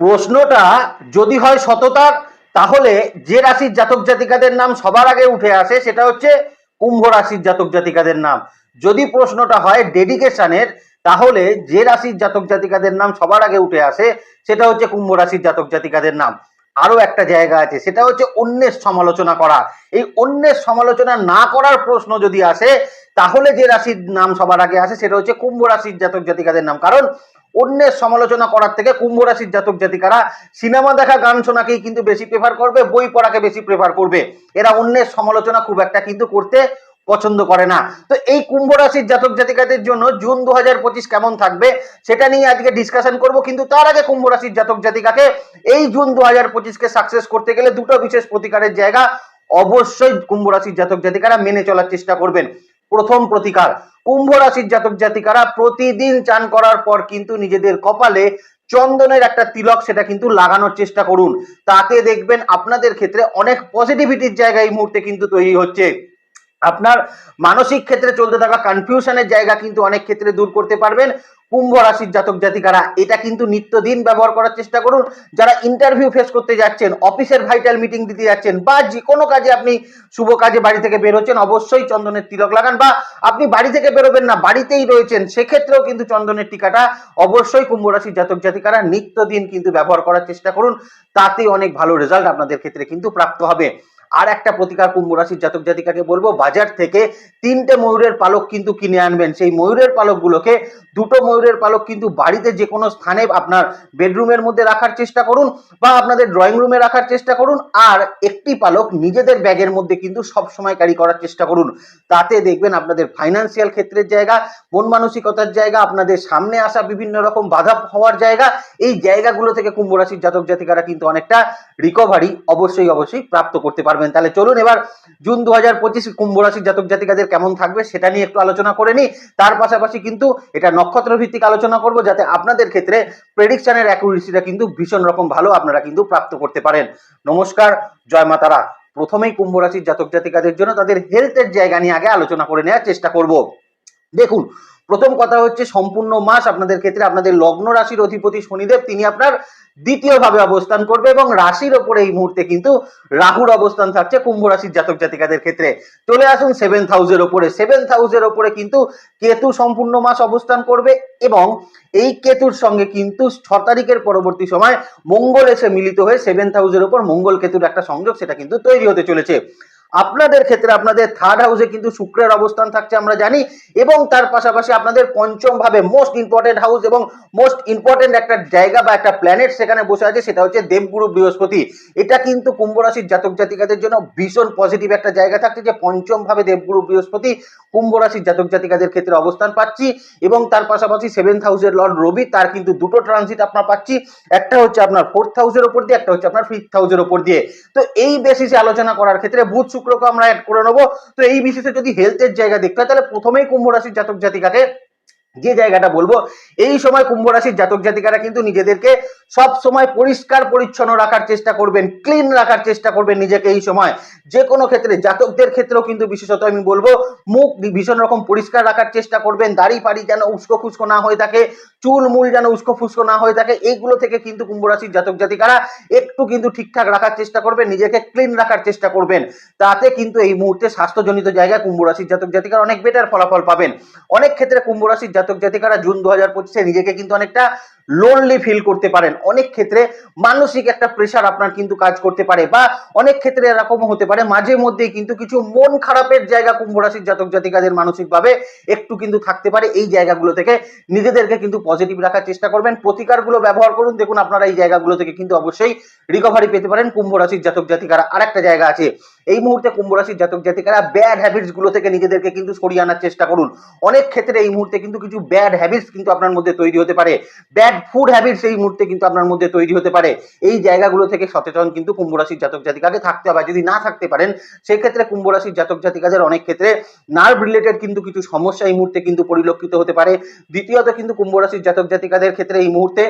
প্রশ্নটা যদি হয় সততার, তাহলে যে রাশির জাতক জাতিকাদের নাম সবার আগে উঠে আসে সেটা হচ্ছে কুম্ভ রাশির জাতক জাতিকাদের নাম। যদি প্রশ্নটা হয় ডেডিকেশনের তাহলে যে রাশির জাতক জাতিকাদের নাম সবার আগে উঠে আসে সেটা হচ্ছে কুম্ভ রাশির জাতক জাতিকাদের নাম। আরও একটা জায়গা আছে, সেটা হচ্ছে অন্যের সমালোচনা করা। এই অন্যের সমালোচনা না করার প্রশ্ন যদি আসে, তাহলে যে রাশির নাম সবার আগে আসে সেটা হচ্ছে কুম্ভ রাশির জাতক জাতিকাদের নাম। কারণ অন্যের সমালোচনা করার থেকে কুম্ভ রাশির জাতক জাতিকারা সিনেমা দেখা, গান শোনাকেই কিন্তু বেশি প্রেফার করবে, বই পড়াকে বেশি প্রেফার করবে। এরা অন্যের সমালোচনা খুব একটা কিন্তু করতে পছন্দ করে না। তো এই কুম্ভ রাশির জাতক জাতিকাদের জন্য জুন দু হাজার পঁচিশ কেমন থাকবে সেটা নিয়ে আজকে ডিসকাশন করব, কিন্তু তার আগে কুম্ভ রাশির জাতক জাতিকাকে এই জুন দু হাজার পঁচিশকে সাকসেস করতে গেলে দুটো বিশেষ প্রতিকারের জায়গা অবশ্যই কুম্ভ রাশির জাতক জাতিকারা মেনে চলার চেষ্টা করবেন। প্রথম প্রতিকার। কুম্ভ রাশির জাতক জাতিকারা প্রতিদিন চান করার পর কিন্তু নিজেদের কপালে চন্দনের একটা তিলক সেটা কিন্তু লাগানোর চেষ্টা করুন। তাতে দেখবেন আপনাদের ক্ষেত্রে অনেক পজিটিভিটির জায়গা এই মুহূর্তে কিন্তু তৈরি হচ্ছে। আপনার মানসিক ক্ষেত্রে চলতে থাকা কনফিউশনের জায়গা কিন্তু অনেক ক্ষেত্রে দূর করতে পারবেন। কুম্ভ রাশির জাতক জাতিকারা, এটা কিন্তু নিত্যদিন ব্যবহার করার চেষ্টা করুন। যারা ইন্টারভিউ ফেস করতে যাচ্ছেন অফিসের ভাইটাল মিটিং দিতে যাচ্ছেন, বা যে কোনো কাজে আপনি শুভ কাজে বাড়ি থেকে বেরোচ্ছেন অবশ্যই চন্দনের তিলক লাগান, বা আপনি বাড়ি থেকে বেরোবেন না, বাড়িতেই রয়েছেন, সেক্ষেত্রেও কিন্তু চন্দনের টিকাটা অবশ্যই কুম্ভ রাশির জাতক জাতিকারা নিত্যদিন কিন্তু ব্যবহার করার চেষ্টা করুন। তাতে অনেক ভালো রেজাল্ট আপনাদের ক্ষেত্রে কিন্তু প্রাপ্ত হবে। আর একটা প্রতিকার কুম্ভ রাশির জাতক জাতিকাকে বলব, বাজার থেকে তিনটে ময়ূরের পালক কিন্তু কিনে আনবেন। সেই ময়ূরের পালকগুলোকে, দুটো ময়ূরের পালক কিন্তু বাড়িতে যে কোনো স্থানে আপনার বেডরুমের মধ্যে রাখার চেষ্টা করুন বা আপনাদের ড্রয়িং রুমে রাখার চেষ্টা করুন। আর একটি পালক নিজেদের ব্যাগের মধ্যে কিন্তু সব সময় ক্যারি করার চেষ্টা করুন। তাতে দেখবেন আপনাদের ফাইন্যান্সিয়াল ক্ষেত্রের জায়গা, মন মানসিকতার জায়গা, আপনাদের সামনে আসা বিভিন্ন রকম বাধা হওয়ার জায়গা, এই জায়গাগুলো থেকে কুম্ভ রাশির জাতক জাতিকারা কিন্তু অনেকটা রিকভারি অবশ্যই অবশ্যই প্রাপ্ত করতে পারবেন। তাহলে চলুন এবার জুন দু হাজার পঁচিশ কুম্ভ রাশির জাতক জাতিকাদের কেমন থাকবে সেটা নিয়ে একটু আলোচনা করে নিই। তার পাশাপাশি কিন্তু এটা নক্ষত্র ভিত্তিক আলোচনা করব যাতে আপনাদের ক্ষেত্রে প্রেডিকশনের অ্যাকুরেসিটা কিন্তু ভীষণ রকম ভালো আপনারা কিন্তু প্রাপ্ত করতে পারেন। নমস্কার, জয় মাতারা। প্রথমেই কুম্ভ রাশির জাতক জাতিকাদের জন্য তাদের হেলথের জায়গা নিয়ে আগে আলোচনা করে নেওয়ার চেষ্টা করব। দেখুন প্রথম কথা হচ্ছে সম্পূর্ণ মাস আপনাদের ক্ষেত্রে আপনাদের লগ্ন রাশির অধিপতি শনিদেব, তিনি আপনার দ্বিতীয় ভাবে অবস্থান করবে এবং রাশির ওপরে এই মুহূর্তে কিন্তু রাহুর অবস্থান থাকছে কুম্ভ রাশির জাতক জাতিকাদের ক্ষেত্রে। চলে আসুন সেভেন হাউসের ওপরে। সেভেন হাউসের ওপরে কিন্তু কেতু সম্পূর্ণ মাস অবস্থান করবে এবং এই কেতুর সঙ্গে কিন্তু ছ তারিখের পরবর্তী সময় মঙ্গল এসে মিলিত হয়ে সেভেন হাউসের ওপর মঙ্গল কেতুর একটা সংযোগ সেটা কিন্তু তৈরি হতে চলেছে। আপনাদের ক্ষেত্রে আপনাদের থার্ড হাউসে কিন্তু শুক্রের অবস্থান থাকছে, আমরা জানি, এবং তার পাশাপাশি আপনাদের পঞ্চম ভাবে মোস্ট ইম্পর্টেন্ট হাউস এবং মোস্ট ইম্পর্টেন্ট একটা জায়গা বা একটা প্ল্যানেট সেখানে বসে আছে, সেটা হচ্ছে দেবগুরু বৃহস্পতি। এটা কিন্তু কুম্ভ রাশির জাতক জাতিকাদের জন্য ভীষণ পজিটিভ একটা জায়গা থাকছে যে পঞ্চম ভাবে দেবগুরু বৃহস্পতি কুম্ভ রাশির জাতক জাতিকাদের ক্ষেত্রে অবস্থান পাচ্ছি, এবং তার পাশাপাশি সেভেন্থ হাউসের লর্ড রবি, তার কিন্তু দুটো ট্রানজিট আপনার পাচ্ছি, একটা হচ্ছে আপনার ফোর্থ হাউসের ওপর দিয়ে, একটা হচ্ছে আপনার ফিফথ হাউসের ওপর দিয়ে। তো এই বেসিসে আলোচনা করার ক্ষেত্রে বুধ শুক্রকে আমরা অ্যাড করে নেব। তো এই বিশেষে যদি হেলথের জায়গা দেখতে হয়, তাহলে প্রথমেই কুম্ভ রাশির জাতক জাতিকাকে যে জায়গাটা বলব, এই সময় কুম্ভ রাশির জাতক জাতিকারা কিন্তু নিজেদেরকে সব সময় পরিষ্কার, পরিচ্ছন্ন রাখার চেষ্টা করবেন ক্লিন রাখার চেষ্টা করবেন নিজেকে এই সময়। যে কোনো ক্ষেত্রে, জাতকদের ক্ষেত্রেও কিন্তু বিশেষত আমি বলব, মুখ ভীষণ রকম পরিষ্কার রাখার চেষ্টা করবেন, দাড়ি পাড়ি যেন উস্কো খুস্কো না হয়ে থাকে, চুল মূল যেন উস্কো ফুস্কো না হয়ে থাকে, এইগুলো থেকে কিন্তু কুম্ভ রাশির জাতক জাতিকারা একটু কিন্তু ঠিকঠাক রাখার চেষ্টা করবেন, নিজেকে ক্লিন রাখার চেষ্টা করবেন। তাতে কিন্তু এই মুহূর্তে স্বাস্থ্যজনিত জায়গায় কুম্ভ রাশির জাতক জাতিকারা অনেক বেটার ফলাফল পাবেন। অনেক ক্ষেত্রে কুম্ভ রাশির জাতক জাতিকারা জুন দু হাজার পঁচিশে নিজেকে কিন্তু অনেকটা লোনলি ফিল করতে পারেন। অনেক ক্ষেত্রে মানসিক একটা প্রেশার আপনার কিন্তু কাজ করতে পারে বা অনেক ক্ষেত্রে এরকম হতে পারে। মাঝে মধ্যেই কিন্তু কিছু মন খারাপের জায়গা কুম্ভ রাশির জাতক জাতিকাদের মানসিকভাবে একটু কিন্তু থাকতে পারে। এই জায়গাগুলো থেকে নিজেদেরকে কিন্তু পজিটিভ রাখার চেষ্টা করবেন। প্রতিকারগুলো ব্যবহার করুন। দেখুন আপনারা এই জায়গাগুলো থেকে কিন্তু অবশ্যই রিকভারি পেতে পারেন। কুম্ভ রাশির জাতক জাতিকারা আর একটা জায়গা আছে। এই মুহূর্তে কুম্ভ রাশির জাতক জাতিকারা ব্যাড হ্যাবিটসগুলো থেকে নিজেদেরকে কিন্তু সরিয়ে আনার চেষ্টা করুন। অনেক ক্ষেত্রে এই মুহূর্তে কিন্তু কিছু ব্যাড হ্যাবিটস কিন্তু আপনার মধ্যে তৈরি হতে পারে। ব্যাড ফুড হ্যাবিটস এই মুহূর্তে কিন্তু আপনার মধ্যে তৈরি হতে পারে। এই জায়গাগুলো থেকে সচেতন কিন্তু কুম্ভ রাশির জাতক জাতিকাকে থাকতে হবে। যদি না থাকতে পারেন, সেক্ষেত্রে কুম্ভ রাশির জাতক জাতিকাদের অনেক ক্ষেত্রে নার্ভ রিলেটেড কিন্তু কিছু সমস্যা এই মুহূর্তে কিন্তু পরিলক্ষিত হতে পারে। দ্বিতীয়ত কিন্তু কুম্ভ রাশির জাতক জাতিকাদের ক্ষেত্রে এই মুহূর্তে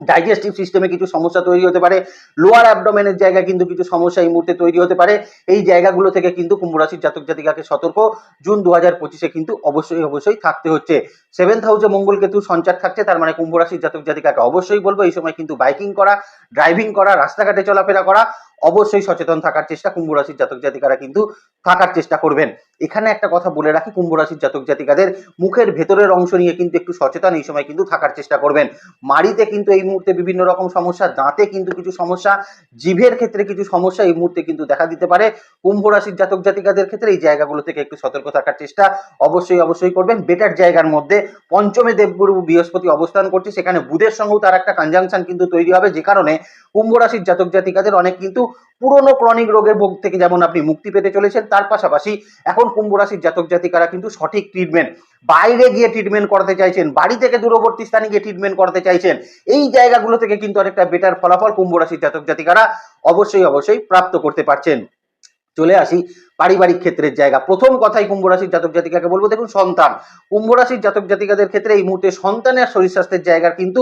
ডাইজেস্টিভ সিস্টেমে কিছু সমস্যা তৈরি হতে পারে লোয়ার অ্যাবডোমেনের জায়গা কিন্তু কিছু সমস্যা এই মুহূর্তে তৈরি হতে পারে, এই জায়গাগুলো থেকে কিন্তু কুম্ভ রাশির জাতক জাতিকাকে সতর্ক, জুন দু হাজার পঁচিশে কিন্তু অবশ্যই অবশ্যই থাকতে হচ্ছে। সেভেন্থ হাউসে মঙ্গল কেতু সঞ্চার থাকছে, তার মানে কুম্ভ রাশির জাতক জাতিকাকে অবশ্যই বলব, এই সময় কিন্তু বাইকিং করা ড্রাইভিং করা, রাস্তাঘাটে চলাফেরা করা অবশ্যই সচেতন থাকার চেষ্টা কুম্ভ রাশির জাতক জাতিকারা কিন্তু থাকার চেষ্টা করবেন। এখানে একটা কথা বলে রাখি, কুম্ভ রাশির জাতক জাতিকাদের মুখের ভেতরের অংশ নিয়ে কিন্তু একটু সচেতন এই সময় কিন্তু থাকার চেষ্টা করবেন। মাড়িতে কিন্তু এই মুহূর্তে বিভিন্ন রকম সমস্যা, দাঁতে কিন্তু কিছু সমস্যা, জিভের ক্ষেত্রে কিছু সমস্যা এই মুহূর্তে কিন্তু দেখা দিতে পারে। কুম্ভ রাশির জাতক জাতিকাদের ক্ষেত্রে এই জায়গাগুলো থেকে একটু সতর্ক থাকার চেষ্টা অবশ্যই অবশ্যই করবেন। বেটার জায়গার মধ্যে পঞ্চমে দেবগুরু বৃহস্পতি অবস্থান করছে, সেখানে বুধের সঙ্গেও তার একটা কনজাংশন কিন্তু তৈরি হবে, যে কারণে কুম্ভ রাশির জাতক জাতিকাদের অনেক কিন্তু পুরনো ক্রনিক রোগের ভোগ থেকে যেমন আপনি মুক্তি পেতে চলেছেন, তার পাশাপাশি এখন কুম্ভ রাশির জাতক জাতিকারা কিন্তু সঠিক ট্রিটমেন্ট বাইরে গিয়ে ট্রিটমেন্ট করাতে চাইছেন, বাড়ি থেকে দূরবর্তী স্থানে গিয়ে ট্রিটমেন্ট করাতে চাইছেন, এই জায়গাগুলো থেকে কিন্তু অনেকটা বেটার ফলাফল কুম্ভ রাশির জাতক জাতিকারা অবশ্যই অবশ্যই প্রাপ্ত করতে পারছেন। চলে আসি পারিবারিক ক্ষেত্রের জায়গা। প্রথম কথাই কুম্ভ রাশির জাতক জাতিকাকে বলব, দেখুন সন্তান। কুম্ভ রাশির জাতক জাতিকাদের ক্ষেত্রে এই মুহূর্তে সন্তানের শরীর স্বাস্থ্যের জায়গা কিন্তু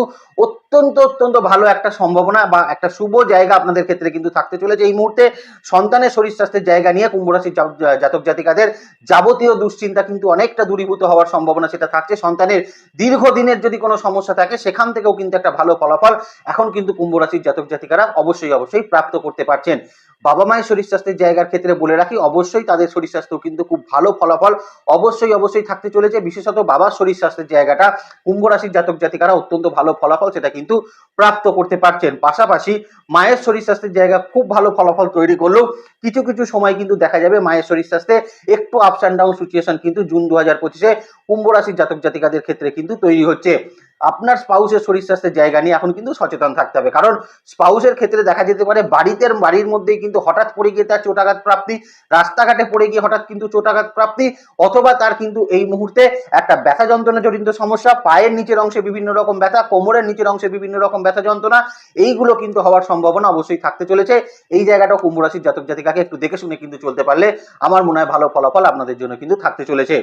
অত্যন্ত অত্যন্ত ভালো একটা সম্ভাবনা বা একটা শুভ জায়গা আপনাদের ক্ষেত্রে কিন্তু থাকতে চলেছে এই মুহূর্তে। সন্তানের শরীর স্বাস্থ্যের জায়গা নিয়ে কুম্ভ রাশির জাতক জাতিকাদের যাবতীয় দুশ্চিন্তা কিন্তু অনেকটা দূরীভূত হওয়ার সম্ভাবনা সেটা থাকছে। সন্তানের দীর্ঘদিনের যদি কোনো সমস্যা থাকে, সেখান থেকেও কিন্তু একটা ভালো ফলাফল এখন কিন্তু কুম্ভ রাশির জাতক জাতিকারা অবশ্যই অবশ্যই প্রাপ্ত করতে পারছেন। বাবা মায়ের শরীর স্বাস্থ্যের জায়গার ক্ষেত্রে বলে রাখি, অবশ্যই তাদের শরীর স্বাস্থ্য কিন্তু খুব ভালো ফলাফল অবশ্যই অবশ্যই থাকতে চলেছে। বিশেষত বাবার শরীর স্বাস্থ্যের জায়গাটা কুম্ভ রাশির জাতক জাতিকারা অত্যন্ত ভালো ফলাফল সেটা কিন্তু প্রাপ্ত করতে পারছেন। পাশাপাশি মায়ের শরীর স্বাস্থ্যের জায়গা খুব ভালো ফলাফল তৈরি করলেও কিছু কিছু সময় কিন্তু দেখা যাবে মায়ের শরীর স্বাস্থ্যে একটু আপস অ্যান্ড ডাউন সিচুয়েশন কিন্তু জুন দু হাজার পঁচিশে কুম্ভ রাশির জাতক জাতিকাদের ক্ষেত্রে কিন্তু তৈরি হচ্ছে। আপনার স্পাউসের শরীর স্বাস্থ্যের জায়গা নিয়ে এখন কিন্তু সচেতন থাকতে হবে। কারণ স্পাউসের ক্ষেত্রে দেখা যেতে পারে বাড়িতে, বাড়ির মধ্যেই কিন্তু হঠাৎ পড়ে গিয়ে তার চোটাঘাত প্রাপ্তি, রাস্তাঘাটে পড়ে গিয়ে হঠাৎ কিন্তু চোটাঘাত প্রাপ্তি, অথবা তার কিন্তু এই মুহূর্তে একটা ব্যথা যন্ত্রণা জড়িত সমস্যা, পায়ের নিচের অংশে বিভিন্ন রকম ব্যথা, কোমরের নিচের অংশে বিভিন্ন রকম ব্যথা যন্ত্রণা, এইগুলো কিন্তু হওয়ার সম্ভাবনা অবশ্যই থাকতে চলেছে। এই জায়গাটা কুম্ভ রাশির জাতক জাতিকাকে একটু দেখে শুনে কিন্তু চলতে পারলে আমার মনে হয় ভালো ফলাফল আপনাদের জন্য কিন্তু থাকতে চলেছে।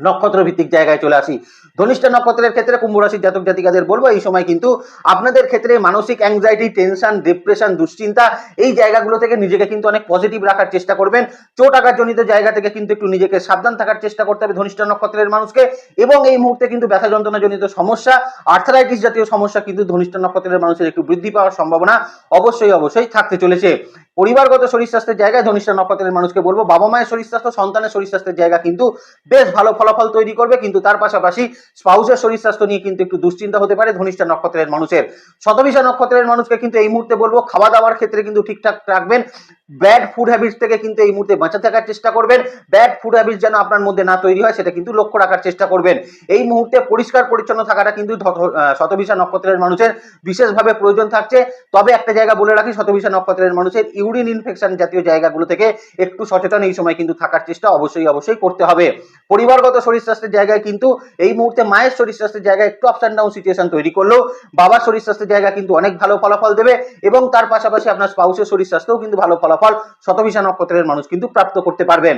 নক্ষত্র ভিত্তিক জায়গায় চলে আসি। ধনিষ্ঠা নক্ষত্রের ক্ষেত্রে কুম্ভ রাশির জাতক জাতিকাদের বলব, এই সময় কিন্তু আপনাদের ক্ষেত্রে মানসিক অ্যাংজাইটি টেনশন ডিপ্রেশন দুশ্চিন্তা, এই জায়গাগুলো থেকে নিজেকে কিন্তু অনেক পজিটিভ রাখার চেষ্টা করবেন। চোট আঘাতজনিত জায়গা থেকে কিন্তু একটু নিজেকে সাবধান থাকার চেষ্টা করতে হবে ধনিষ্ঠা নক্ষত্রের মানুষকে। এবং এই মুহূর্তে কিন্তু ব্যথা যন্ত্রণাজনিত সমস্যা আর্থারাইটিস জাতীয় সমস্যা কিন্তু ধনিষ্ঠা নক্ষত্রের মানুষের একটু বৃদ্ধি পাওয়ার সম্ভাবনা অবশ্যই অবশ্যই থাকতে চলেছে। পরিবারগত শরীর স্বাস্থ্যের জায়গায় ধনিষ্ঠা নক্ষত্রের মানুষকে বলব, বাবা মায়ের শরীর স্বাস্থ্য, সন্তানের শরীর স্বাস্থ্যের জায়গা কিন্তু বেশ ভালো ফলাফল তৈরি করবে, কিন্তু তার পাশাপাশি স্পাউসের শরীর স্বাস্থ্য নিয়ে কিন্তু একটু দুশ্চিন্তা হতে পারে ধনিষ্ঠা নক্ষত্রের মানুষের। শতবিশা নক্ষত্রের মানুষকে কিন্তু এই মুহূর্তে বলব খাওয়া দাওয়ার ক্ষেত্রে কিন্তু ঠিকঠাক রাখবেন, ব্যাড ফুড হ্যাবিটস থেকে কিন্তু এই মুহূর্তে বাঁচা থাকার চেষ্টা করবেন, ব্যাড ফুড হ্যাবিটস যেন আপনার মধ্যে না তৈরি হয় সেটা কিন্তু লক্ষ্য রাখার চেষ্টা করবেন। এই মুহূর্তে পরিষ্কার পরিচ্ছন্ন থাকাটা কিন্তু শতবিশা নক্ষত্রের মানুষের বিশেষভাবে প্রয়োজন থাকছে। তবে একটা জায়গা বলে রাখি, শতবিশা নক্ষত্রের মানুষের ইউরিন ইনফেকশন জাতীয় জায়গাগুলো থেকে একটু সচেতন এই সময় কিন্তু থাকার চেষ্টা অবশ্যই অবশ্যই করতে হবে। পরিবারগত শরীর স্বাস্থ্যের জায়গায় কিন্তু এই মুহূর্তে মায়ের শরীর স্বাস্থ্যের জায়গায় একটু আপস অ্যান্ড ডাউন সিচুয়েশন তৈরি করলেও বাবার শরীর স্বাস্থ্যের জায়গা কিন্তু অনেক ভালো ফলাফল দেবে এবং তার পাশাপাশি আপনার স্পাউসের শরীর স্বাস্থ্যও কিন্তু ভালো ফলাফল শতবিশা নক্ষত্রের মানুষ কিন্তু প্রাপ্ত করতে পারবেন।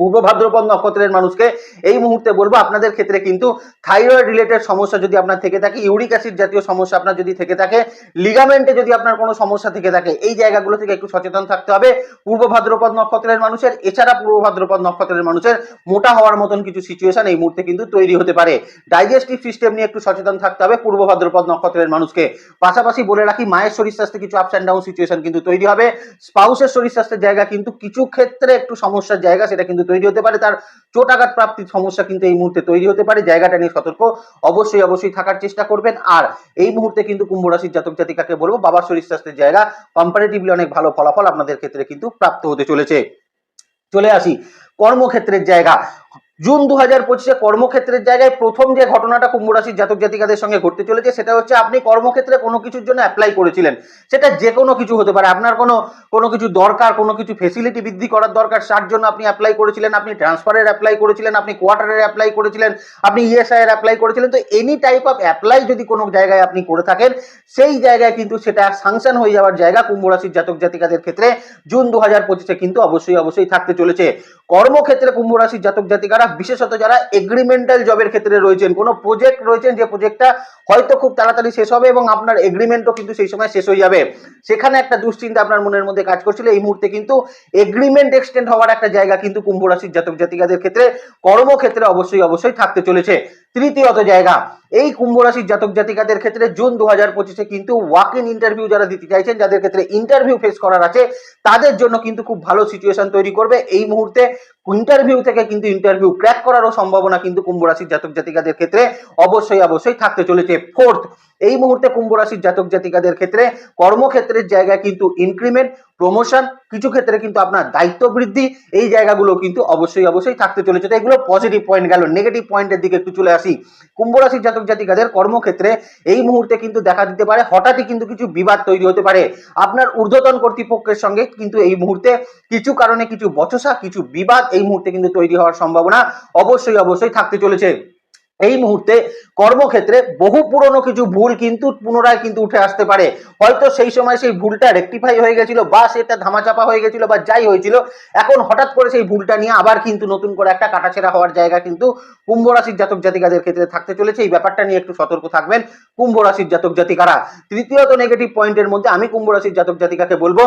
পূর্ব ভাদ্রপদ নক্ষত্রের মানুষকে এই মুহূর্তে বলব, আপনাদের ক্ষেত্রে কিন্তু থাইরয়েড রিলেটেড সমস্যা যদি আপনার থেকে থাকে ইউরিক অ্যাসিড জাতীয় সমস্যা আপনার যদি থেকে থাকে লিগামেন্টে যদি আপনার কোনো সমস্যা থেকে থাকে, এই জায়গাগুলো থেকে একটু সচেতন থাকতে হবে। পূর্ব ভাদ্রপদ নক্ষত্রের মানুষের, এছাড়া পূর্ব ভাদ্রপদ নক্ষত্রের মানুষের মোটা হওয়ার মতন কিছু সিচুয়েশন এই মুহূর্তে কিন্তু তৈরি হতে পারে। ডাইজেস্টিভ সিস্টেম নিয়ে একটু সচেতন থাকতে হবে পূর্ব ভাদ্রপদ নক্ষত্রের মানুষকে। পাশাপাশি বলে রাখি, মায়ের শরীর স্বাস্থ্যে কিছু আপস অ্যান্ড ডাউন সিচুয়েশন কিন্তু তৈরি হবে। স্পাউসের শরীর স্বাস্থ্যের জায়গা কিন্তু কিছু ক্ষেত্রে একটু সমস্যার জায়গা, সেটা কিন্তু তৈরি হতে পারে, তার চোট আঘাত প্রাপ্তির সমস্যা কিন্তু এই মুহূর্তে তৈরি হতে পারে। জায়গাটা নিয়ে সতর্ক অবশ্যই অবশ্যই থাকার চেষ্টা করবেন। আর এই মুহূর্তে কিন্তু কুম্ভ রাশির জাতক জাতিকাকে বলব, বাবার শরীর স্বাস্থ্যের জায়গা কম্পারেটিভলি অনেক ভালো ফলাফল আপনাদের ক্ষেত্রে কিন্তু প্রাপ্ত হতে চলেছে। চলে আসি কর্মক্ষেত্রের জায়গা। জুন দু হাজার পঁচিশে কর্মক্ষেত্রের জায়গায় প্রথম যে ঘটনাটা কুম্ভ রাশির জাতক জাতিকাদের সঙ্গে ঘটতে চলেছে, সেটা হচ্ছে আপনি কর্মক্ষেত্রে কোনো কিছুর জন্য অ্যাপ্লাই করেছিলেন। সেটা যে কোনো কিছু হতে পারে। আপনার কোনো কোনো কিছু দরকার, কোনো কিছু ফেসিলিটি বৃদ্ধি করার দরকার, তার জন্য আপনি অ্যাপ্লাই করেছিলেন, আপনি ট্রান্সফারের অ্যাপ্লাই করেছিলেন, আপনি কোয়ার্টারের অ্যাপ্লাই করেছিলেন, আপনি ইএসআই এর অ্যাপ্লাই করেছিলেন। তো এনি টাইপ অফ অ্যাপ্লাই যদি কোনো জায়গায় আপনি করে থাকেন, সেই জায়গায় কিন্তু সেটা সাংশন হয়ে যাওয়ার জায়গা কুম্ভ রাশির জাতক জাতিকাদের ক্ষেত্রে জুন দু হাজার পঁচিশে কিন্তু অবশ্যই অবশ্যই থাকতে চলেছে। কর্মক্ষেত্রে কুম্ভ রাশির জাতক জাতিকারা বিশেষত যারা এগ্রিমেন্টাল জবের ক্ষেত্রে রয়েছেন, কোনো প্রজেক্ট রয়েছেন যে প্রজেক্টটা হয়তো খুব তাড়াতাড়ি শেষ হবে এবং আপনার এগ্রিমেন্টও কিন্তু সেই সময় শেষ হয়ে যাবে। সেখানে একটা দুশ্চিন্তা আপনার মনের মধ্যে কাজ করছিল, এই মুহূর্তে কিন্তু এগ্রিমেন্ট এক্সটেন্ড হওয়ার একটা জায়গা কিন্তু কুম্ভ রাশির জাতক জাতিকাদের ক্ষেত্রে কর্মক্ষেত্রে অবশ্যই অবশ্যই থাকতে চলেছে। তৃতীয়ত জায়গা। এই কুম্ভ রাশির জাতক জাতিকাদের ক্ষেত্রে জুন দু হাজার পঁচিশে কিন্তু ওয়াক ইন ইন্টারভিউ যারা দিতে চাইছেন, যাদের ক্ষেত্রে ইন্টারভিউ ফেস করার আছে, তাদের জন্য কিন্তু খুব ভালো সিচুয়েশন তৈরি করবে। এই মুহূর্তে ইন্টারভিউ থেকে কিন্তু ইন্টারভিউ ক্র্যাক করারও সম্ভাবনা কিন্তু কুম্ভ রাশির জাতক জাতিকাদের ক্ষেত্রে অবশ্যই অবশ্যই থাকতে চলেছে। ফোর্থ এই মুহূর্তে কুম্ভ রাশির জাতক জাতিকাদের ক্ষেত্রে কর্মক্ষেত্রের জায়গায় কিন্তু ইনক্রিমেন্ট প্রমোশন কিছু ক্ষেত্রে কিন্তু আপনার দায়িত্ব বৃদ্ধি, এই জায়গাগুলো কিন্তু অবশ্যই অবশ্যই থাকতে চলেছে। তো এগুলো পজিটিভ পয়েন্ট গেল নেগেটিভ পয়েন্টের দিকে একটু চলে আসি। কুম্ভ রাশির জাতক জাতিকাদের কর্মক্ষেত্রে এই মুহূর্তে কিন্তু দেখা দিতে পারে, হঠাৎই কিন্তু কিছু বিবাদ তৈরি হতে পারে। আপনার ঊর্ধ্বতন কর্তৃপক্ষের সঙ্গে কিন্তু এই মুহূর্তে কিছু কারণে কিছু বচসা, কিছু বিবাদ এই মুহূর্তে কিন্তু তৈরি হওয়ার সম্ভাবনা অবশ্যই অবশ্যই থাকতে চলেছে। এই মুহূর্তে কর্মক্ষেত্রে বহু পুরনো কিছু ভুল কিন্তু পুনরায় কিন্তু উঠে আসতে পারে। হয়তো সেই সময় সেই ভুলটা রেকটিফাই হয়ে গেছিল বা সেটা ধামাচাপা হয়ে গেছিল বা যাই হয়েছিল, এখন হঠাৎ করে সেই ভুলটা নিয়ে আবার কিন্তু নতুন করে একটা কাটাছেড়া হওয়ার জায়গা কিন্তু কুম্ভ রাশির জাতক জাতিকাদের ক্ষেত্রে থাকতে চলেছে। এই ব্যাপারটা নিয়ে একটু সতর্ক থাকবেন কুম্ভ রাশির জাতক জাতিকারা। তৃতীয়ত নেগেটিভ পয়েন্টের মধ্যে আমি কুম্ভ রাশির জাতক জাতিকাকে বলব,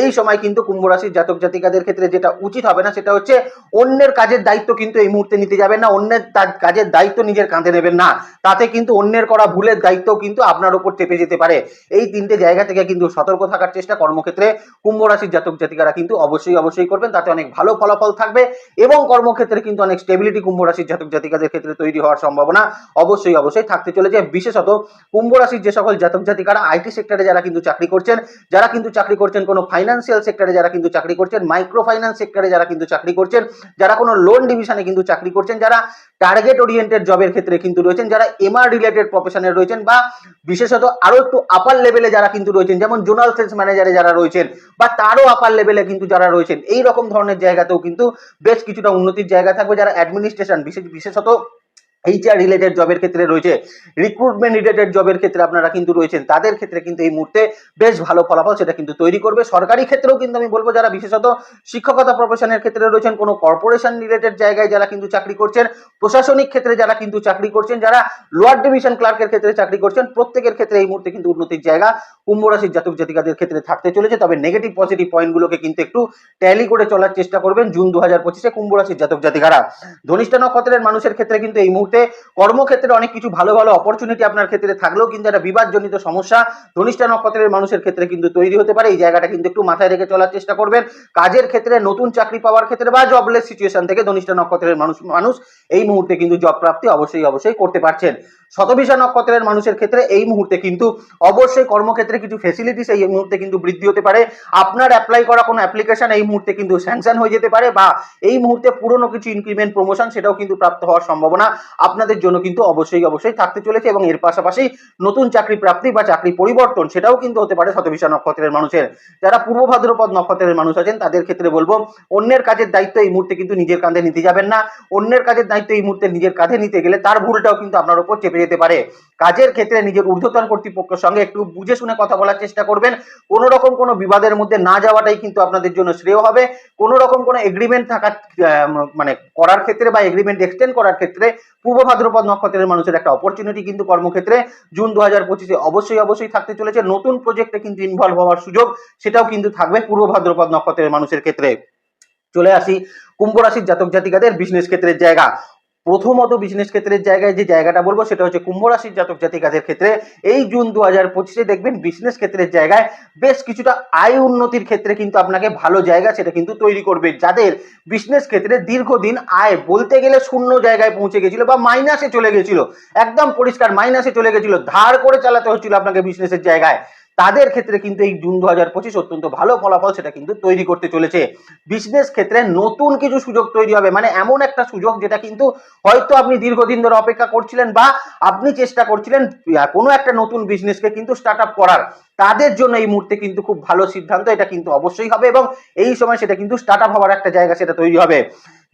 এই সময় কিন্তু কুম্ভ রাশির জাতক জাতিকাদের ক্ষেত্রে যেটা উচিত হবে না সেটা হচ্ছে অন্যের কাজের দায়িত্ব কিন্তু এই মুহূর্তে নিতে যাবেন না। অন্যের কাজের দায়িত্ব নিজের কাঁধে নেবেন না। তাতে কিন্তু অন্যের করা ভুলের দায়িত্ব কিন্তু আপনার উপর চেপে যেতে পারে। এই তিনটে জায়গা থেকে কিন্তু সতর্ক থাকার চেষ্টা কর্মক্ষেত্রে কুম্ভ রাশির জাতক জাতিকারা কিন্তু অবশ্যই অবশ্যই করবেন। তাতে অনেক ভালো ফলাফল থাকবে এবং কর্মক্ষেত্রে কিন্তু অনেক স্টেবিলিটি কুম্ভ রাশির জাতক জাতিকাদের ক্ষেত্রে তৈরি হওয়ার সম্ভাবনা অবশ্যই অবশ্যই থাকতে চলেছে। বিশেষত কুম্ভ রাশির যে সকল জাতক জাতিকারা আইটি সেক্টরে যারা কিন্তু চাকরি করছেন, যারা কিন্তু চাকরি করছেন কোনো ফাইন্যান্সিয়াল সেক্টরে যারা কিন্তু চাকরি করছেন মাইক্রো ফাইন্যান্স সেক্টরে যারা কিন্তু চাকরি করছেন, যারা কোনো লোন ডিভিশনে কিন্তু চাকরি করছেন, যারা টার্গেট ওরিয়েন্টেড জবের ক্ষেত্রে কিন্তু রয়েছেন যারা এমআর রিলেটেড প্রফেশনে রয়েছেন বা বিশেষত আরও একটু আপার লেভেলে যারা কিন্তু রয়েছেন, যেমন জোনাল সেলস ম্যানেজারে যারা রয়েছেন বা তারও আপার লেভেলে কিন্তু যারা রয়েছেন, এই রকম ধরনের জায়গাতেও কিন্তু বেশ কিছুটা উন্নতির জায়গা থাকবে। যারা অ্যাডমিনিস্ট্রেশন বিশেষ বিশেষত এইচআর রিলেটেড জবের ক্ষেত্রে রয়েছে রিক্রুটমেন্ট রিলেটেড জবের ক্ষেত্রে আপনারা কিন্তু রয়েছেন। তাদের ক্ষেত্রে কিন্তু এই মুহূর্তে বেশ ভালো ফলাফল সেটা কিন্তু তৈরি করবে। সরকারি ক্ষেত্রেও কিন্তু আমি বলব, যারা বিশেষত শিক্ষকতা প্রফেশনের ক্ষেত্রে রয়েছেন, কোনো কর্পোরেশন রিলেটেড জায়গায় যারা কিন্তু চাকরি করছেন, প্রশাসনিক ক্ষেত্রে যারা কিন্তু চাকরি করছেন, যারা লোয়ার ডিভিশন ক্লার্কের ক্ষেত্রে চাকরি করছেন, প্রত্যেকের ক্ষেত্রে এই মুহূর্তে কিন্তু উন্নতির জায়গা কুম্ভ রাশির জাতক জাতিকাদের ক্ষেত্রে থাকতে চলেছে। তবে নেগেটিভ পজিটিভ পয়েন্টগুলোকে কিন্তু একটু ট্যালি করে চলার চেষ্টা করবেন জুন দু হাজার পঁচিশে কুম্ভ রাশির জাতক জাতিকারা। ধনিষ্ঠা নক্ষত্রের মানুষের ক্ষেত্রে কিন্তু এই মুহূর্তে কর্মক্ষেত্রে অনেক কিছু ভালো ভালো অপরচুনিটি আপনার ক্ষেত্রে থাকলেও কিন্তু একটা বিবাদজনিত সমস্যা ধনিষ্ঠা নক্ষত্রের মানুষের ক্ষেত্রে কিন্তু তৈরি হতে পারে। এই জায়গাটা কিন্তু একটু মাথায় রেখে চলার চেষ্টা করবেন। কাজের ক্ষেত্রে নতুন চাকরি পাওয়ার ক্ষেত্রে বা জবলেস সিচুয়েশন থেকে ধনিষ্ঠা নক্ষত্রের মানুষ মানুষ এই মুহূর্তে কিন্তু জব প্রাপ্তি অবশ্যই অবশ্যই করতে পারছেন। শতভিষা নক্ষত্রের মানুষের ক্ষেত্রে এই মুহূর্তে কিন্তু অবশ্যই কর্মক্ষেত্রে কিছু ফেসিলিটিস এই মুহূর্তে কিন্তু বৃদ্ধি হতে পারে। আপনার অ্যাপ্লাই করা কোনো অ্যাপ্লিকেশন এই মুহূর্তে কিন্তু স্যাংশন হয়ে যেতে পারে বা এই মুহূর্তে পুরনো কিছু ইনক্রিমেন্ট প্রমোশন সেটাও কিন্তু প্রাপ্ত হওয়ার সম্ভাবনা আপনাদের জন্য কিন্তু অবশ্যই অবশ্যই থাকতে চলেছে এবং এর পাশাপাশি নতুন চাকরি প্রাপ্তি বা চাকরি পরিবর্তন সেটাও কিন্তু হতে পারে শতভিষা নক্ষত্রের মানুষের। যারা পূর্ব ভাদ্রপদ নক্ষত্রের মানুষ আছেন, তাদের ক্ষেত্রে বলব, অন্যের কাজের দায়িত্ব এই মুহূর্তে কিন্তু নিজের কাঁধে নিতে যাবেন না। অন্যের কাজের দায়িত্ব এই মুহূর্তে নিজের কাঁধে নিতে গেলে তার ভুলটাও কিন্তু আপনার উপর চেপে যেতে পারে। কাজের ক্ষেত্রে নিজের ঊর্ধ্বতন কর্তৃপক্ষের সঙ্গে একটু বুঝে শুনে কথা বলার চেষ্টা করবেন। কোনো রকম কোনো বিবাদের মধ্যে না যাওয়াটাই কিন্তু আপনাদের জন্য শ্রেয় হবে। কোনো রকম কোনো এগ্রিমেন্ট থাকার মানে করার ক্ষেত্রে বা এগ্রিমেন্ট এক্সটেন্ড করার ক্ষেত্রে পূর্ব ভাদ্রপদ নক্ষত্রের মানুষের একটা অপরচুনিটি কিন্তু কর্মক্ষেত্রে জুন দু হাজার পঁচিশে অবশ্যই অবশ্যই থাকতে চলেছে। নতুন প্রজেক্টে কিন্তু ইনভলভ হওয়ার সুযোগ সেটাও কিন্তু থাকবে পূর্ব ভাদ্রপদ নক্ষত্রের মানুষের ক্ষেত্রে। চলে আসি। কুম্ভ রাশির জাতক জাতিকাদের বিজনেস ক্ষেত্রের জায়গা। প্রথমত বিজনেস ক্ষেত্রের জায়গায় যে জায়গাটা বলব সেটা হচ্ছে কুম্ভ রাশির জাতক জাতিকাদের ক্ষেত্রে এই জুন দু হাজার পঁচিশে দেখবেন বিজনেস ক্ষেত্রের জায়গায় বেশ কিছুটা আয় উন্নতির ক্ষেত্রে কিন্তু আপনাকে ভালো জায়গা সেটা কিন্তু তৈরি করবে। যাদের বিজনেস ক্ষেত্রে দীর্ঘদিন আয় বলতে গেলে শূন্য জায়গায় পৌঁছে গেছিল বা মাইনাসে চলে গেছিল, একদম পরিষ্কার মাইনাসে চলে গেছিল, ধার করে চালাতে হচ্ছিল আপনাকে বিজনেসের জায়গায়। তাদের ক্ষেত্রে কিন্তু এই জুন দু হাজার পঁচিশ অত্যন্ত ভালো ফলাফল সেটা কিন্তু তৈরি করতে চলেছে। বিজনেস ক্ষেত্রে নতুন কিছু সুযোগ তৈরি হবে। মানে এমন একটা সুযোগ যেটা কিন্তু হয়তো আপনি দীর্ঘদিন ধরে অপেক্ষা করছিলেন বা আপনি চেষ্টা করছিলেন কোনো একটা নতুন বিজনেসকে কিন্তু স্টার্ট আপ করার। তাদের জন্য এই মুহূর্তে কিন্তু খুব ভালো সিদ্ধান্ত। এটা কিন্তু অবশ্যই হবে এবং এই সময় সেটা কিন্তু স্টার্ট আপ হওয়ার একটা জায়গা সেটা তৈরি হবে।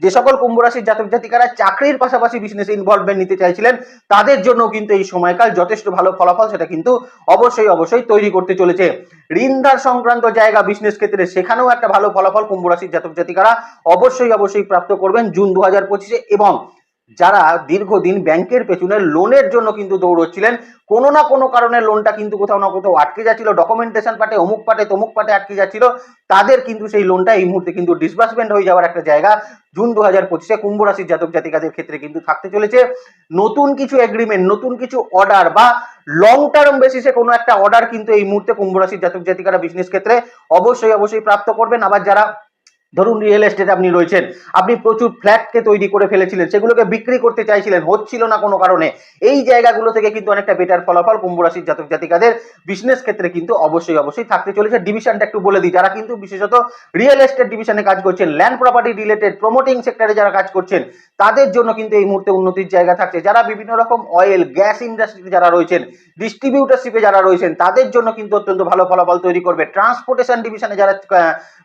যে সকল কুম্ভ রাশির জাতক জাতিকারা চাকরির পাশাপাশি বিজনেসে ইনভলভমেন্ট নিতে চাইছিলেন, তাদের জন্য কিন্তু এই সময়কাল যথেষ্ট ভালো ফলাফল সেটা কিন্তু অবশ্যই অবশ্যই তৈরি করতে চলেছে। ঋণধার সংক্রান্ত জায়গা বিজনেস ক্ষেত্রে সেখানেও একটা ভালো ফলাফল কুম্ভ রাশির জাতক জাতিকারা অবশ্যই অবশ্যই প্রাপ্ত করবেন জুন দু হাজার পঁচিশে এবং যারা দীর্ঘদিন ব্যাংকের পেছনে লোনের জন্য কিন্তু দৌড়চ্ছিলেন, কোনো না কোনো কারণে লোনটা কিন্তু কোথাও না কোথাও আটকে যাচ্ছিল ডকুমেন্টেশন পাটে, অমুক পাটে, তমুক পাটে আটকে যাচ্ছিল, তাদের কিন্তু সেই লোনটা এই মুহূর্তে কিন্তু ডিসবার্সমেন্ট হয়ে যাওয়ার একটা জায়গা। জুন দু হাজার পঁচিশে কুম্ভ রাশির জাতক জাতিকাদের ক্ষেত্রে কিন্তু থাকতে চলেছে। নতুন কিছু এগ্রিমেন্ট নতুন কিছু অর্ডার বা লং টার্ম বেসিসে কোনো একটা অর্ডার কিন্তু এই মুহূর্তে কুম্ভ রাশির জাতক জাতিকারা বিজনেস ক্ষেত্রে অবশ্যই অবশ্যই প্রাপ্ত করবেন। আবার যারা ধরুন রিয়েল এস্টেট আপনি রয়েছেন, আপনি প্রচুর ফ্ল্যাটকে তৈরি করে ফেলেছিলেন, সেগুলোকে বিক্রি করতে চাইছিলেন, হচ্ছিল না কোনো কারণে। এই জায়গাগুলো থেকে কিন্তু অনেকটা বেটার ফলাফল কুম্ভ রাশির জাতক জাতিকাদের বিজনেস ক্ষেত্রে কিন্তু অবশ্যই অবশ্যই থাকতে চলেছে। ডিভিশনটা একটু বলে দিই, যারা কিন্তু বিশেষত রিয়েল এস্টেট ডিভিশনে কাজ করছেন ল্যান্ড প্রপার্টি রিলেটেড প্রমোটিং সেক্টরে যারা কাজ করছেন, তাদের জন্য কিন্তু এই মুহূর্তে উন্নতির জায়গা থাকছে। যারা বিভিন্ন রকম অয়েল গ্যাস ইন্ডাস্ট্রিতে যারা রয়েছেন ডিস্ট্রিবিউটারশিপে যারা রয়েছেন, তাদের জন্য কিন্তু অত্যন্ত ভালো ফলাফল তৈরি করবে। ট্রান্সপোর্টেশন ডিভিশনে যারা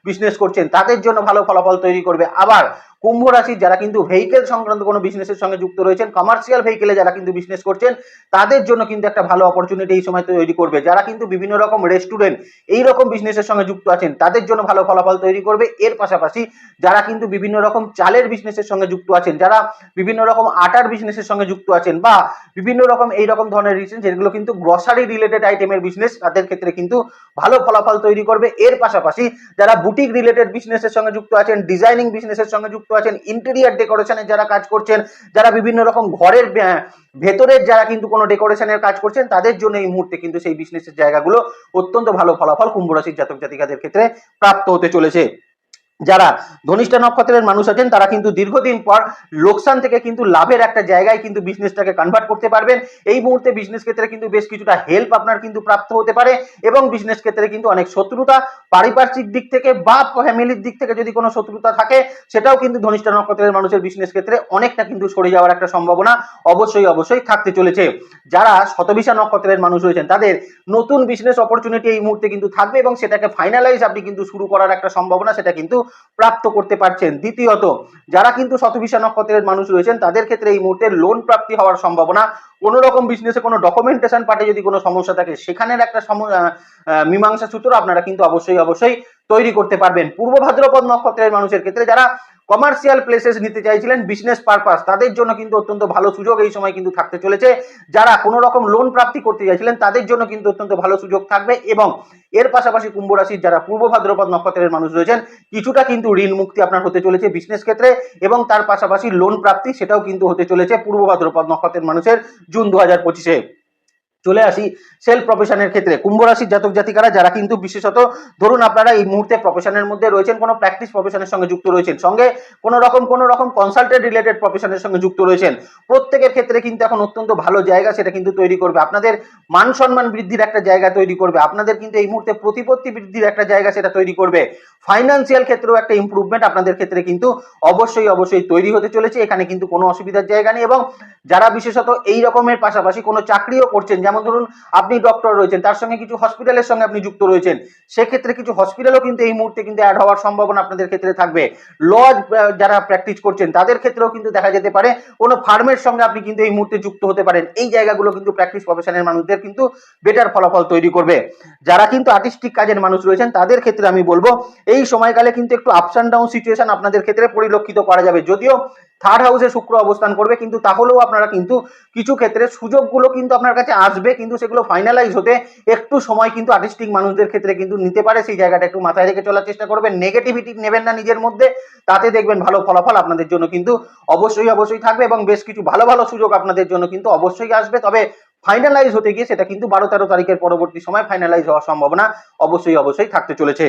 বিজনেস করছেন, তাদের জন্য ভালো ফলাফল তৈরি করবে। আবার কুম্ভ রাশির যারা কিন্তু ভেহিকেল সংক্রান্ত কোনো বিজনেসের সঙ্গে যুক্ত রয়েছেন কমার্শিয়াল ভেহিকেলে যারা কিন্তু বিজনেস করছেন, তাদের জন্য কিন্তু একটা ভালো অপরচুনিটি এই সময় তৈরি করবে। যারা কিন্তু বিভিন্ন রকম রেস্টুরেন্ট এই রকম বিজনেসের সঙ্গে যুক্ত আছেন, তাদের জন্য ভালো ফলাফল তৈরি করবে। এর পাশাপাশি যারা কিন্তু বিভিন্ন রকম চালের বিজনেসের সঙ্গে যুক্ত আছেন, যারা বিভিন্ন রকম আটার বিজনেসের সঙ্গে যুক্ত আছেন বা বিভিন্ন রকম এই রকম ধরনের বিজনেস যেগুলো কিন্তু গ্রসারি রিলেটেড আইটেমের বিজনেস তাদের ক্ষেত্রে কিন্তু ভালো ফলাফল তৈরি করবে। এর পাশাপাশি যারা বুটিক রিলেটেড বিজনেসের সঙ্গে যুক্ত আছেন ডিজাইনিং বিজনেসের সঙ্গে যুক্ত আছেন ইন্টেরিয়ার ডেকোরেশনের যারা কাজ করছেন, যারা বিভিন্ন রকম ঘরের ভেতরের যারা কিন্তু কোনো ডেকোরেশনের কাজ করছেন, তাদের জন্য এই মুহূর্তে কিন্তু সেই বিজনেসের জায়গাগুলো অত্যন্ত ভালো ফলাফল কুম্ভ রাশির জাতক জাতিকাদের ক্ষেত্রে প্রাপ্ত হতে চলেছে। যারা ধনিষ্ঠা নক্ষত্রের মানুষ আছেন, তারা কিন্তু দীর্ঘদিন পর লোকসান থেকে কিন্তু লাভের একটা জায়গায় কিন্তু বিজনেসটাকে কনভার্ট করতে পারবেন। এই মুহূর্তে বিজনেস ক্ষেত্রে কিন্তু বেশ কিছুটা হেল্প আপনার কিন্তু প্রাপ্ত হতে পারে এবং বিজনেস ক্ষেত্রে কিন্তু অনেক শত্রুতা পারিপার্শ্বিক দিক থেকে বা ফ্যামিলির দিক থেকে যদি কোনো শত্রুতা থাকে, সেটাও কিন্তু ধনিষ্ঠা নক্ষত্রের মানুষের বিজনেস ক্ষেত্রে অনেকটা কিন্তু সরে যাওয়ার একটা সম্ভাবনা অবশ্যই অবশ্যই থাকতে চলেছে। যারা শতবিশা নক্ষত্রের মানুষ রয়েছেন, তাদের নতুন বিজনেস অপরচুনিটি এই মুহূর্তে কিন্তু থাকবে এবং সেটাকে ফাইনালাইজ আপনি কিন্তু শুরু করার একটা সম্ভাবনা, সেটা কিন্তু প্রাপ্ত করতে পারছেন। দ্বিতীয়ত, যারা কিন্তু শতবিশা নক্ষত্রের মানুষ রয়েছেন, তাদের ক্ষেত্রে এই মুহূর্তে লোন প্রাপ্তি হওয়ার সম্ভাবনা। কোনো রকম বিজনেসে কোনো ডকুমেন্টেশন পার্টে যদি কোনো সমস্যা থাকে, সেখানের একটা মীমাংসা সূত্র আপনারা কিন্তু অবশ্যই অবশ্যই তৈরি করতে পারবেন। পূর্ব ভাদ্রপদ নক্ষত্রের মানুষের ক্ষেত্রে যারা কমার্শিয়াল প্লেসেস নিতে চাইছিলেন বিজনেস পারপাস তাদের জন্য কিন্তু অত্যন্ত ভালো সুযোগ এই সময় কিন্তু থাকতে চলেছে। যারা কোনো রকম লোন প্রাপ্তি করতে চাইছিলেন, তাদের জন্য কিন্তু অত্যন্ত ভালো সুযোগ থাকবে এবং এর পাশাপাশি কুম্ভ রাশির যারা পূর্ব ভাদ্রপদ নক্ষত্রের মানুষ রয়েছেন, কিছুটা কিন্তু ঋণ মুক্তি আপনার হতে চলেছে বিজনেস ক্ষেত্রে এবং তার পাশাপাশি লোন প্রাপ্তি সেটাও কিন্তু হতে চলেছে পূর্ব ভাদ্রপদ নক্ষত্রের মানুষের জুন দু হাজার পঁচিশে। চলে আসি সেলফ প্রফেশনের ক্ষেত্রে। কুম্ভ রাশির জাতক জাতিকারা, যারা কিন্তু বিশেষত ধরুন আপনারা এই মুহূর্তে প্রফেশনের মধ্যে রয়েছেন, কোনো প্র্যাকটিস প্রফেশনের সঙ্গে যুক্ত রয়েছেন, সঙ্গে কোনো রকম কোনো রকম কনসালটেন্ট রিলেটেড প্রফেশনের সঙ্গে যুক্ত রয়েছেন, প্রত্যেকের ক্ষেত্রে কিন্তু এখন অত্যন্ত ভালো জায়গা সেটা কিন্তু তৈরি করবে। আপনাদের মান সম্মান বৃদ্ধির একটা জায়গা তৈরি করবে, আপনাদের কিন্তু এই মুহূর্তে প্রতিপত্তি বৃদ্ধির একটা জায়গা সেটা তৈরি করবে। ফাইন্যান্সিয়াল ক্ষেত্রেও একটা ইমপ্রুভমেন্ট আপনাদের ক্ষেত্রে কিন্তু অবশ্যই অবশ্যই তৈরি হতে চলেছে, এখানে কিন্তু কোনো অসুবিধার জায়গা নেই এবং যারা বিশেষত এই রকমের পাশাপাশি কোনো চাকরিও করছেন, যেমন ধরুন আপনি ডক্টর রয়েছেন, তার সঙ্গে কিছু হসপিটালের সঙ্গে আপনি যুক্ত রয়েছেন, সেক্ষেত্রে কিছু হসপিটালও কিন্তু এই মুহূর্তে কিন্তু অ্যাড হওয়ার সম্ভাবনা আপনাদের ক্ষেত্রে থাকবে। লজ যারা প্র্যাকটিস করছেন, তাদের ক্ষেত্রেও কিন্তু দেখা যেতে পারে কোনো ফার্মের সঙ্গে আপনি কিন্তু এই মুহূর্তে যুক্ত হতে পারেন। এই জায়গাগুলো কিন্তু প্র্যাকটিস প্রফেশনের মানুষদের কিন্তু বেটার ফলাফল তৈরি করবে। যারা কিন্তু আর্টিস্টিক কাজের মানুষ রয়েছেন, তাদের ক্ষেত্রে আমি বলব, এই সময়কালে কিন্তু একটু আপস অ্যান্ড ডাউন সিচুয়েশন আপনাদের ক্ষেত্রে পরিলক্ষিত করা যাবে। যদিও থার্ড হাউসে শুক্র অবস্থান করবে, কিন্তু তাহলেও আপনারা কিন্তু কিছু ক্ষেত্রে সুযোগগুলো কিন্তু আপনার কাছে আসবে, কিন্তু সেগুলো ফাইনালাইজ হতে একটু সময় কিন্তু আর্টিস্টিক মানুষদের ক্ষেত্রে কিন্তু নিতে পারে, সেই জায়গাটা একটু মাথায় রেখে চলার চেষ্টা করবেন। নেগেটিভিটি নেবেন না নিজের মধ্যে, তাতে দেখবেন ভালো ফলাফল আপনাদের জন্য কিন্তু অবশ্যই অবশ্যই থাকবে এবং বেশ কিছু ভালো ভালো সুযোগ আপনাদের জন্য কিন্তু অবশ্যই আসবে। তবে ফাইনালাইজ হতে গিয়ে সেটা কিন্তু বারো, তেরো তারিখের পরবর্তী সময় ফাইনালাইজ হওয়ার সম্ভাবনা অবশ্যই অবশ্যই থাকতে চলেছে।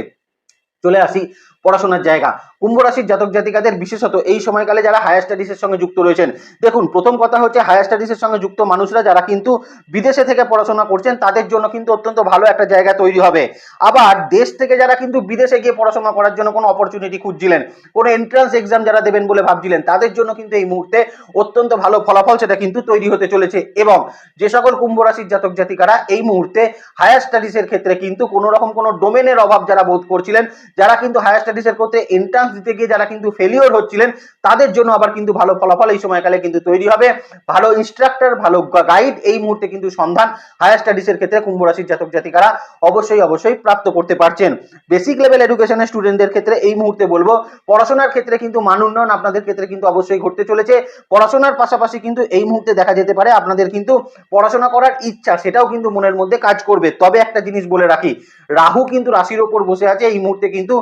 চলে আসি পড়াশোনার জায়গা। কুম্ভ রাশির জাতক জাতিকাদের বিশেষত এই সময়কালে যারা হায়ার স্টাডিজের সঙ্গে যুক্ত রয়েছেন, দেখুন, প্রথম কথা হচ্ছে হায়ার স্টাডিজের সঙ্গে যুক্ত মানুষরা যারা কিন্তু বিদেশে থেকে পড়াশোনা করছেন, তাদের জন্য কিন্তু অত্যন্ত ভালো একটা জায়গা তৈরি হবে। আবার দেশ থেকে যারা কিন্তু বিদেশে গিয়ে পড়াশোনা করার জন্য কোনো অপরচুনিটি খুঁজছিলেন, কোনো এন্ট্রান্স এক্সাম যারা দেবেন বলে ভাবছিলেন, তাদের জন্য কিন্তু এই মুহূর্তে অত্যন্ত ভালো ফলাফল সেটা কিন্তু তৈরি হতে চলেছে। এবং যে সকল কুম্ভ রাশির জাতক জাতিকারা এই মুহূর্তে হায়ার স্টাডিজের ক্ষেত্রে কিন্তু কোনো রকম কোনো ডোমেনের অভাব যারা বোধ করছিলেন, যারা কিন্তু হায়ার স্টাডিজের করতে এন্ট্রান্স দিতে গিয়ে যারা কিন্তু ফেলিওর হচ্ছিলেন, তাদের জন্য আবার কিন্তু ভালো ফলাফল এই সময়কালে কিন্তু তৈরি হবে। ভালো ইনস্ট্রাক্টর ভালো গাইড এই মুহূর্তে কিন্তু সন্ধান হায়ার স্টাডিজের ক্ষেত্রে কুম্ভ রাশির জাতক জাতিকারা অবশ্যই অবশ্যই প্রাপ্ত করতে পারছেন। বেসিক লেভেল এডুকেশনের স্টুডেন্টদের ক্ষেত্রে এই মুহূর্তে বলব, পড়াশোনার ক্ষেত্রে কিন্তু মান উন্নয়ন আপনাদের ক্ষেত্রে কিন্তু অবশ্যই ঘটতে চলেছে। পড়াশোনার পাশাপাশি কিন্তু এই মুহূর্তে দেখা যেতে পারে আপনাদের কিন্তু পড়াশোনা করার ইচ্ছা, সেটাও কিন্তু মনের মধ্যে কাজ করবে। তবে একটা জিনিস বলে রাখি, রাহু কিন্তু রাশির ওপর বসে আছে, এই মুহূর্তে কিন্তু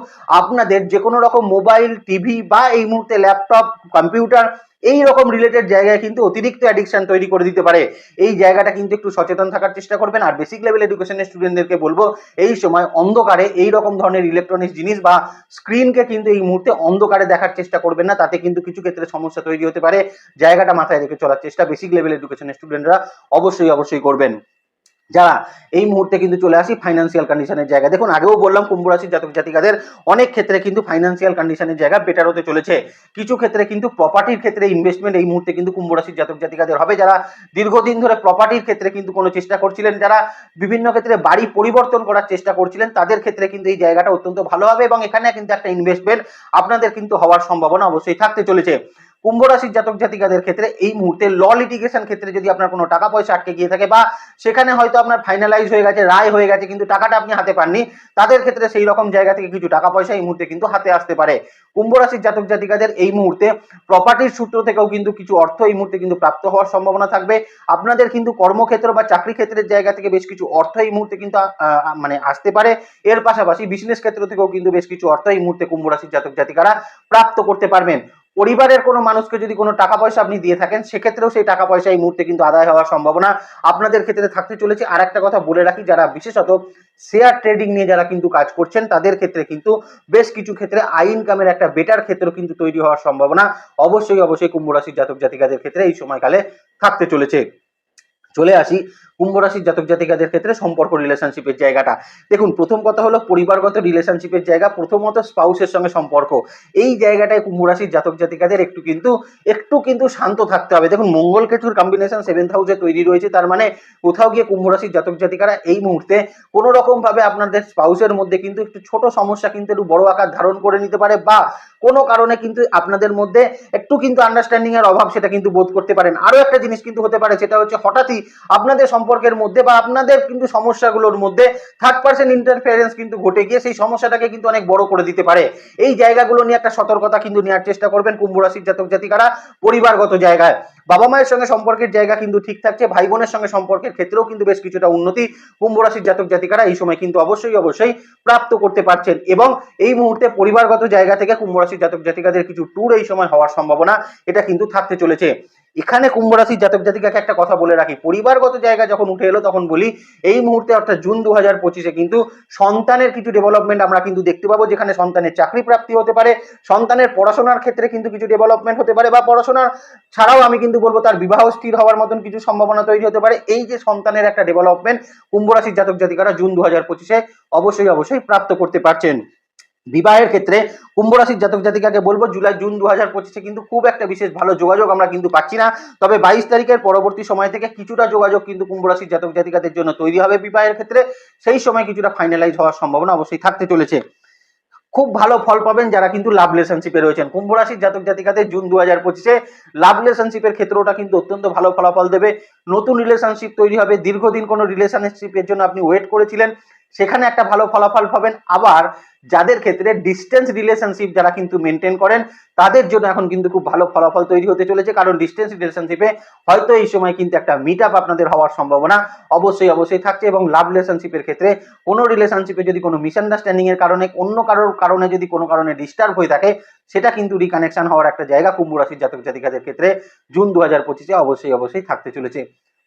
আপনাদের যে কোনো রকম মোবাইল, টিভি বা এই মুহূর্তে ল্যাপটপ, কম্পিউটার, এই রকম রিলেটেড জায়গায় কিন্তু অতিরিক্ত অ্যাডিকশন তৈরি করে দিতে পারে। এই জায়গাটা কিন্তু একটু সচেতন থাকার চেষ্টা করবেন। আর বেসিক লেভেল এডুকেশনের স্টুডেন্টদেরকে বলব, এই সময় অন্ধকারে এই রকম ধরনের ইলেকট্রনিক্স জিনিস বা স্ক্রিনকে কিন্তু এই মুহূর্তে অন্ধকারে দেখার চেষ্টা করবেন না। তাতে কিন্তু কিছু ক্ষেত্রে সমস্যা তৈরি হতে পারে। জায়গাটা মাথায় রেখে চলার চেষ্টা বেসিক লেভেল এডুকেশনের স্টুডেন্টরা অবশ্যই অবশ্যই করবেন। যারা এই মুহূর্তে কিন্তু চলে আসি ফাইন্যান্সিয়াল কন্ডিশনের জায়গা দেখুন, আগেও বললাম কুম্ভ রাশির জাতক জাতিকাদের অনেক ক্ষেত্রে কিন্তু ফাইন্যান্সিয়াল কন্ডিশনের জায়গা বেটার হতে চলেছে। কিছু ক্ষেত্রে কিন্তু প্রপার্টির ক্ষেত্রে ইনভেস্টমেন্ট এই মুহূর্তে কিন্তু কুম্ভ রাশির জাতক জাতিকাদের হবে। যারা দীর্ঘদিন ধরে প্রপার্টির ক্ষেত্রে কিন্তু কোনো চেষ্টা করছিলেন, যারা বিভিন্ন ক্ষেত্রে বাড়ি পরিবর্তন করার চেষ্টা করছিলেন, তাদের ক্ষেত্রে কিন্তু এই জায়গাটা অত্যন্ত ভালো হবে এবং এখানে কিন্তু একটা ইনভেস্টমেন্ট আপনাদের কিন্তু হওয়ার সম্ভাবনা অবশ্যই থাকতে চলেছে। কুম্ভ রাশির জাতক জাতিকাদের ক্ষেত্রে এই মুহূর্তে ল লিটিগেশন ক্ষেত্রে যদি আপনার কোনো টাকা পয়সা আটকে গিয়ে থাকে বা সেখানে হয়তো আপনার ফাইনালাইজ হয়ে গেছে, রায় হয়ে গেছে, কিন্তু টাকাটা আপনি হাতে পাননি, তাদের ক্ষেত্রে সেই রকম জায়গা থেকে কিছু টাকা পয়সা এই মুহূর্তে কিন্তু হাতে আসতে পারে। কুম্ভ রাশির জাতক জাতিকাদের এই মুহূর্তে প্রপার্টির সূত্র থেকেও কিন্তু কিছু অর্থ এই মুহূর্তে কিন্তু প্রাপ্ত হওয়ার সম্ভাবনা থাকবে। আপনাদের কিন্তু কর্মক্ষেত্র বা চাকরি ক্ষেত্রের জায়গা থেকে বেশ কিছু অর্থ এই মুহূর্তে কিন্তু মানে আসতে পারে। এর পাশাপাশি বিজনেস ক্ষেত্র থেকেও কিন্তু বেশ কিছু অর্থ এই মুহূর্তে কুম্ভ রাশির জাতক জাতিকারা প্রাপ্ত করতে পারবেন। পরিবারের কোনো মানুষকে যদি কোনো টাকা পয়সা আপনি দিয়ে থাকেন, সেক্ষেত্রেও সেই টাকা পয়সা এই মুহূর্তে কিন্তু আদায় হওয়ার সম্ভাবনা আপনাদের ক্ষেত্রে থাকতে চলেছে। আর একটা কথা বলে রাখি, যারা বিশেষত শেয়ার ট্রেডিং নিয়ে যারা কিন্তু কাজ করছেন, তাদের ক্ষেত্রে কিন্তু বেশ কিছু ক্ষেত্রে আই ইনকামের একটা বেটার ক্ষেত্র কিন্তু তৈরি হওয়ার সম্ভাবনা অবশ্যই অবশ্যই কুম্ভ রাশির জাতক জাতিকাদের ক্ষেত্রে এই সময়কালে থাকতে চলেছে। চলে আসি কুম্ভ রাশির জাতক জাতিকাদের ক্ষেত্রে সম্পর্ক রিলেশনশিপের জায়গাটা। দেখুন, প্রথম কথা হলো পরিবারগত রিলেশনশিপের জায়গা, প্রথমত স্পাউসের সঙ্গে সম্পর্ক। এই জায়গাটায় কুম্ভ রাশির জাতক জাতিকাদের একটু কিন্তু একটু কিন্তু শান্ত থাকতে হবে। দেখুন, মঙ্গল কেতুর কম্বিনেশন সেভেন্থ হাউসে তৈরি রয়েছে, তার মানে কোথাও গিয়ে কুম্ভ রাশির জাতক জাতিকারা এই মুহূর্তে কোনো রকম ভাবে আপনাদের স্পাউসের মধ্যে কিন্তু একটু ছোট সমস্যা কিন্তু একটু বড় আকার ধারণ করে নিতে পারে বা কোনো কারণে কিন্তু আপনাদের মধ্যে একটু কিন্তু আন্ডারস্ট্যান্ডিং এর অভাব সেটা কিন্তু বোধ করতে পারেন। আরও একটা জিনিস কিন্তু হতে পারে, সেটা হচ্ছে হঠাৎই আপনাদের সম্পর্কের মধ্যে বা আপনাদের কিন্তু সমস্যাগুলোর মধ্যে থার্ড পার্সন ইন্টারফিয়ারেন্স কিন্তু ঘটে গিয়ে সেই সমস্যাটাকে কিন্তু অনেক বড় করে দিতে পারে। এই জায়গাগুলো নিয়ে একটা সতর্কতা কিন্তু নেওয়ার চেষ্টা করবেন কুম্ভ রাশির জাতক জাতিকারা পরিবারগত জায়গায়। বাবা মায়ের সঙ্গে সম্পর্কের জায়গা কিন্তু ঠিক থাকছে, ভাই বোনের সঙ্গে সম্পর্কের ক্ষেত্রেও কিন্তু বেশ কিছুটা উন্নতি কুম্ভ রাশির জাতক জাতিকারা এই সময় কিন্তু অবশ্যই অবশ্যই প্রাপ্ত করতে পারছেন এবং এই মুহূর্তে পরিবারগত জায়গা থেকে কুম্ভ রাশির জাতক জাতিকাদের কিছু ট্যুর এই সময় হওয়ার সম্ভাবনা, এটা কিন্তু থাকতে চলেছে। এখানে কুম্ভ রাশির জাতক জাতিকাকে একটা কথা বলে রাখি। পরিবারগত জায়গা যখন উঠে এলো তখন বলি, এই মুহূর্তে অর্থাৎ জুন দু হাজার পঁচিশে কিন্তু সন্তানের কিছু ডেভেলপমেন্ট আমরা কিন্তু দেখতে পাবো, যেখানে সন্তানের চাকরি প্রাপ্তি হতে পারে, সন্তানের পড়াশোনার ক্ষেত্রে কিন্তু কিছু ডেভেলপমেন্ট হতে পারে, বা পড়াশোনার ছাড়াও আমি কিন্তু বলব তার বিবাহ স্থির হওয়ার মতন কিছু সম্ভাবনা তৈরি হতে পারে। এই যে সন্তানের একটা ডেভেলপমেন্ট কুম্ভ রাশির জাতক জাতিকারা জুন দু হাজার পঁচিশে অবশ্যই অবশ্যই প্রাপ্ত করতে পারছেন। বিবাহের ক্ষেত্রে কুম্ভ রাশির জাতক জাতিকাকে বলব, জুলাই, জুন দু হাজার পঁচিশে কিন্তু খুব একটা বিশেষ ভালো যোগাযোগ আমরা কিন্তু পাচ্ছি না। তবে বাইশ তারিখের পরবর্তী সময় থেকে কিছুটা যোগাযোগ কিন্তু কুম্ভ রাশির জাতক জাতিকাদের জন্য তৈরি হবে বিবাহের ক্ষেত্রে। সেই সময় কিছুটা ফাইনালাইজ হওয়ার সম্ভাবনা অবশ্যই থাকতে চলেছে। খুব ভালো ফল পাবেন যারা কিন্তু লাভ রিলেশনশিপে রয়েছেন। কুম্ভ রাশির জাতক জাতিকাদের জুন দু হাজার পঁচিশে লাভ রিলেশনশিপের ক্ষেত্রটা কিন্তু অত্যন্ত ভালো ফলাফল দেবে। নতুন রিলেশনশিপ তৈরি হবে। দীর্ঘদিন কোনো রিলেশনশিপের জন্য আপনি ওয়েট করেছিলেন। সেখানে একটা ভালো ফলাফল পাবেন। আবার যাদের ক্ষেত্রে ডিস্টেন্স রিলেশনশিপ যারা কিন্তু মেনটেন করেন, তাদের জন্য এখন কিন্তু খুব ভালো ফলাফল তৈরি হতে চলেছে। কারণ ডিস্টেন্স রিলেশনশিপে হয়তো এই সময় কিন্তু একটা মিট আপ আপনাদের হওয়ার সম্ভাবনা অবশ্যই অবশ্যই থাকছে এবং লাভ রিলেশনশিপের ক্ষেত্রে কোনো রিলেশনশিপে যদি কোনো মিসআন্ডারস্ট্যান্ডিং এর কারণে, অন্য কারোর কারণে যদি কোনো কারণে ডিস্টার্ব হয়ে থাকে, সেটা কিন্তু রিকানেকশন হওয়ার একটা জায়গা কুম্ভ রাশির জাতক জাতিকাদের ক্ষেত্রে জুন দু হাজার পঁচিশে অবশ্যই অবশ্যই থাকতে চলেছে।